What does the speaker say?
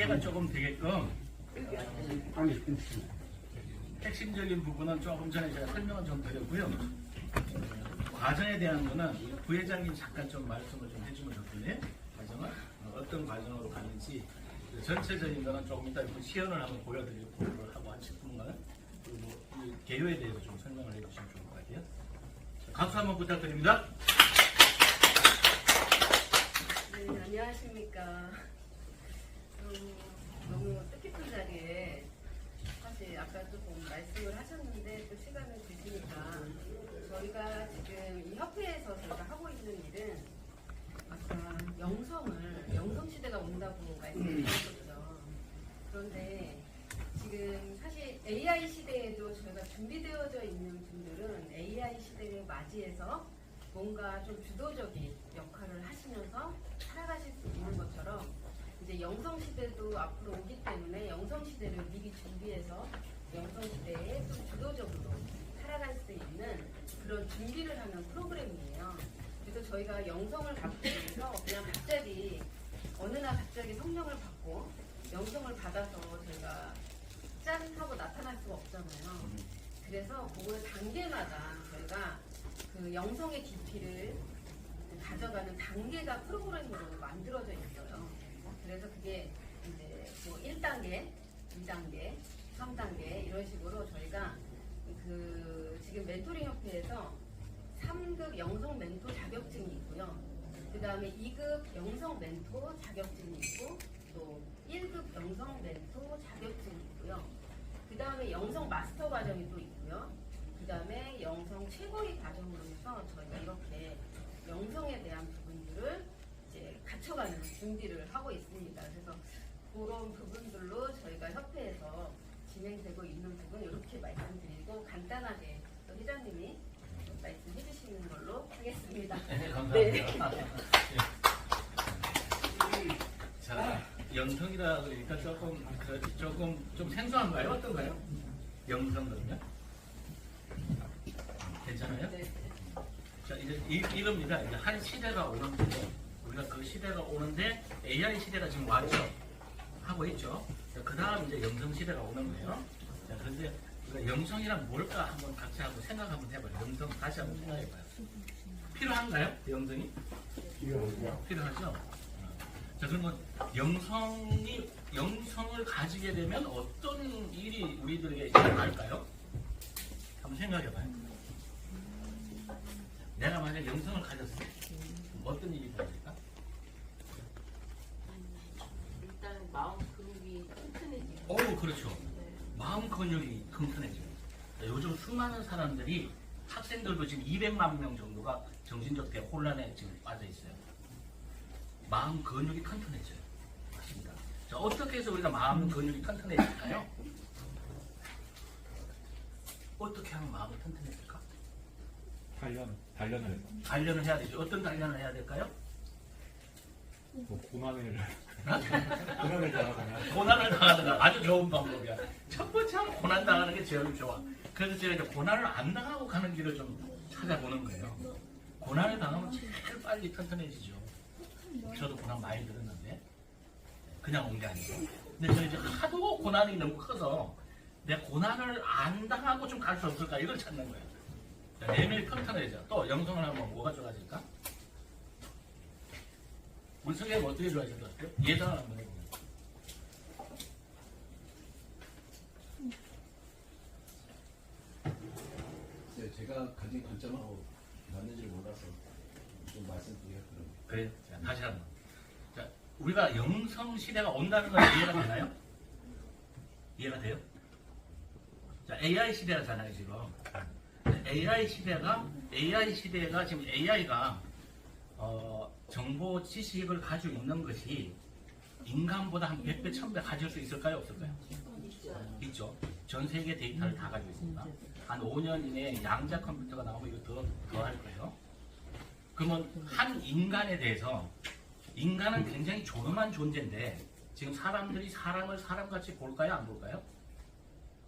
이해가 조금 되게끔 아니. 핵심적인 부분은 조금 전에 제가 설명을 좀 드렸고요. 과정에 대한 거는 부회장님 잠깐 좀 말씀을 좀 해주면 좋겠네요. 과정은 어떤 과정으로 가는지 전체적인 거는 조금 이따 그 시연을 한번 보여드리고 그걸 하고 한 10분간 그리고 이 개요에 대해서 좀 설명을 해주시면 좋을 것 같아요. 자, 박수 한번 부탁드립니다. 네, 안녕하십니까. 음, 너무 뜻깊은 자리에 사실 아까 조금 말씀을 하셨는데 또 시간을 주시니까 저희가 지금 이 협회에서 저희가 하고 있는 일은 아까 영성을 영성 시대가 온다고 말씀드렸었죠. 그런데 지금 사실 AI 시대에도 저희가 준비되어져 있는 분들은 AI 시대를 맞이해서 뭔가 좀 주도적인 역할을 하시면서 살아가실 수 있는 것처럼 이제 영성 시대도 앞으로 오기 때문에 영성 시대를 미리 준비해서 영성 시대에 좀 주도적으로 살아갈 수 있는 그런 준비를 하는 프로그램이에요. 그래서 저희가 영성을 받기 위해서 그냥 갑자기 어느 날 갑자기 성령을 받고 영성을 받아서 저희가 짠 하고 나타날 수가 없잖아요. 그래서 그걸 단계마다 저희가 그 영성의 깊이를 가져가는 단계가 프로그램으로 만들어져 있어요. 그래서 그게 이제 뭐 1단계, 2단계, 3단계 이런 식으로 저희가 그 지금 멘토링 협회에서 3급 영성 멘토 자격증이 있고요. 그 다음에 2급 영성 멘토 자격증이 있고 또 1급 영성 멘토 자격증이 있고요. 그 다음에 영성 마스터 과정이 또 있고요. 그 다음에 영성 최고위 과정으로 해서 저희가 이렇게 영성에 대한 부분들을 이제 갖춰가는 준비를 하고 있습니다. 그래서 그런 부분들로 저희가 협회에서 진행되고 있는 부분 이렇게 말씀드리고 간단하게 또 회장님이 말씀해 주시는 걸로 하겠습니다. 네, 감사합니다. 예. 자, 영성이라 그러니까 조금 그, 조금 좀 생소한가요? 어떤가요? 영성 그러면 괜찮아요? 네. 자, 이제 이, 이겁니다. 이제 한 시대가 오는데 우리가 그 시대가 오는데 AI 시대가 지금 왔죠. 하고 있죠. 그 다음 이제 영성 시대가 오는 거예요. 자, 그런데 우리가 영성이란 뭘까 한번 같이 한번 생각 한번 해봐요. 영성 다시 한번 생각해봐요. 필요한가요? 영성이? 필요하죠. 어. 자 그러면 영성이 영성을 가지게 되면 어떤 일이 우리들에게 일어날까요? 한번 생각해봐요. 내가 만약 영성을 가졌을 때 어떤 일이 벌어질까? 일단 마음 근육이 튼튼해지고 오 그렇죠. 네. 마음 근육이 튼튼해져요. 자, 요즘 수많은 사람들이 학생들도 지금 200만 명 정도가 정신적 대 혼란에 지금 빠져 있어요. 마음 근육이 튼튼해져요. 맞습니다. 자, 어떻게 해서 우리가 마음 근육이 튼튼해질까요? 어떻게 하면 마음이 튼튼해질까? 단련, 단련을 단련을 해야 되죠. 어떤 단련을 해야 될까요? 뭐 고난을 어? 고난을 당하거나 고난을 당하다가 아주 좋은 방법이야. 첫 번째는 고난 당하는 게 제일 좋아. 그래서 제가 이제 고난을 안 당하고 가는 길을 좀 찾아보는 거예요. 고난을 당하면 제일 빨리 튼튼해지죠. 저도 고난 많이 들었는데 그냥 온 게 아니고. 근데 저 이제 하도 고난이 너무 커서 내 고난을 안 당하고 좀 갈 수 없을까 이걸 찾는 거예요. 자, 내면이 튼튼해져. 또 영성을 하면 뭐가 좋아질까? 선생님 어떻게 좋아질 것 같아요? 예상을 한번 해보면. 네, 제가 가진 관점하고 맞는지를 몰라서 좀 말씀드리기가 그런 그래, 자, 다시 한 번. 자, 우리가 영성 시대가 온다는 건 이해가 되나요? 이해가 돼요? 자, AI 시대잖아요, 지금. AI 시대가, AI 시대가 지금 AI가, 어, 정보 지식을 가지고 있는 것이 인간보다 한 100배, 1000배 가질 수 있을까요? 없을까요? 있죠. 전 세계 데이터를 다 가지고 있습니다. 한 5년 이내에 양자 컴퓨터가 나오면 이거 더, 더 할 거예요. 그러면 한 인간에 대해서 인간은 굉장히 조그만 존재인데 지금 사람들이 사람을 사람같이 볼까요? 안 볼까요?